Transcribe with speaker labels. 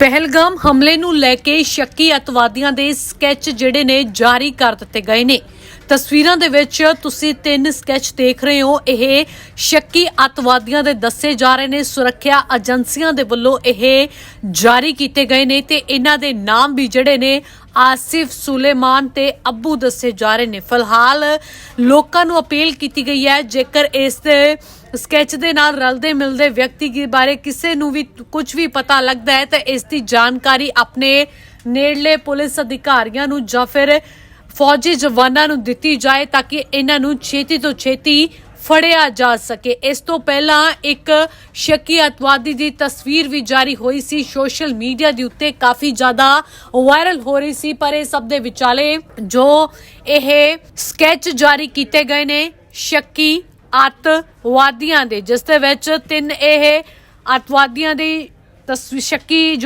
Speaker 1: ਪਹਿਲਗਾਮ ਹਮਲੇ ਨੂੰ ਲੈ ਕੇ ਸ਼ੱਕੀ ਅਤਵਾਦੀਆਂ ਦੇ ਸਕੈਚ ਜਿਹੜੇ ਨੇ ਜਾਰੀ ਕਰ ਦਿੱਤੇ ਗਏ ਨੇ। ਤਸਵੀਰਾਂ ਦੇ ਵਿੱਚ ਤੁਸੀਂ ਤਿੰਨ ਸਕੈਚ ਦੇਖ ਰਹੇ ਹੋ। ਇਹ ਸ਼ੱਕੀ ਅਤਵਾਦੀਆਂ ਦੇ ਦੱਸੇ ਜਾ ਰਹੇ ਨੇ। ਸੁਰੱਖਿਆ ਏਜੰਸੀਆਂ ਦੇ ਵੱਲੋਂ ਇਹ ਜਾਰੀ ਕੀਤੇ ਗਏ ਨੇ ਤੇ ਇਹਨਾਂ ਦੇ ਨਾਮ ਵੀ ਜਿਹੜੇ ਨੇ ਆਸਿਫ ਸੁਲੇਮਾਨ ਤੇ ਅੱਬੂ ਦੱਸੇ ਜਾ ਰਹੇ ਨੇ। ਫਿਲਹਾਲ ਲੋਕਾਂ ਨੂੰ ਅਪੀਲ ਕੀਤੀ ਗਈ ਹੈ, ਜੇਕਰ ਇਸ ਦੇ ਸਕੈਚ ਦੇ ਨਾਲ ਰਲਦੇ ਮਿਲਦੇ ਵਿਅਕਤੀ ਦੇ ਬਾਰੇ ਕਿਸੇ ਨੂੰ ਵੀ ਕੁਝ ਵੀ ਪਤਾ ਲੱਗਦਾ ਹੈ, ਤਾਂ ਇਸ ਦੀ ਜਾਣਕਾਰੀ ਆਪਣੇ ਨੇੜਲੇ ਪੁਲਿਸ ਅਧਿਕਾਰੀਆਂ ਨੂੰ ਜਾਂ ਫਿਰ ਫੌਜੀ ਜਵਾਨਾਂ ਨੂੰ ਦਿੱਤੀ ਜਾਏ, ਤਾਂ ਕਿ ਇਹਨਾਂ ਨੂੰ ਛੇਤੀ ਤੋਂ ਛੇਤੀ ਫੜਿਆ ਜਾ ਸਕੇ। ਇਸ ਤੋਂ ਪਹਿਲਾਂ ਇੱਕ ਸ਼ੱਕੀ ਅਤਵਾਦੀ ਦੀ ਤਸਵੀਰ ਵੀ ਜਾਰੀ ਹੋਈ ਸੀ। ਸੋਸ਼ਲ ਮੀਡੀਆ ਦੇ ਉੱਤੇ ਕਾਫੀ ਜ਼ਿਆਦਾ ਵਾਇਰਲ ਹੋ ਰਹੀ ਸੀ, ਪਰ ਇਹ ਸਭ ਦੇ ਵਿਚਾਲੇ ਜੋ ਇਹ ਸਕੈਚ ਜਾਰੀ ਕੀਤੇ ਗਏ ਨੇ, ਸ਼ੱਕੀ ਅੱਤਵਾਦੀਆਂ ਦੇ, ਜਿਸ ਦੇ ਵਿੱਚ ਤਿੰਨ ਇਹ ਅੱਤਵਾਦੀਆਂ ਦੀ ਤਸਵੀਰ ਸ਼ੱਕੀ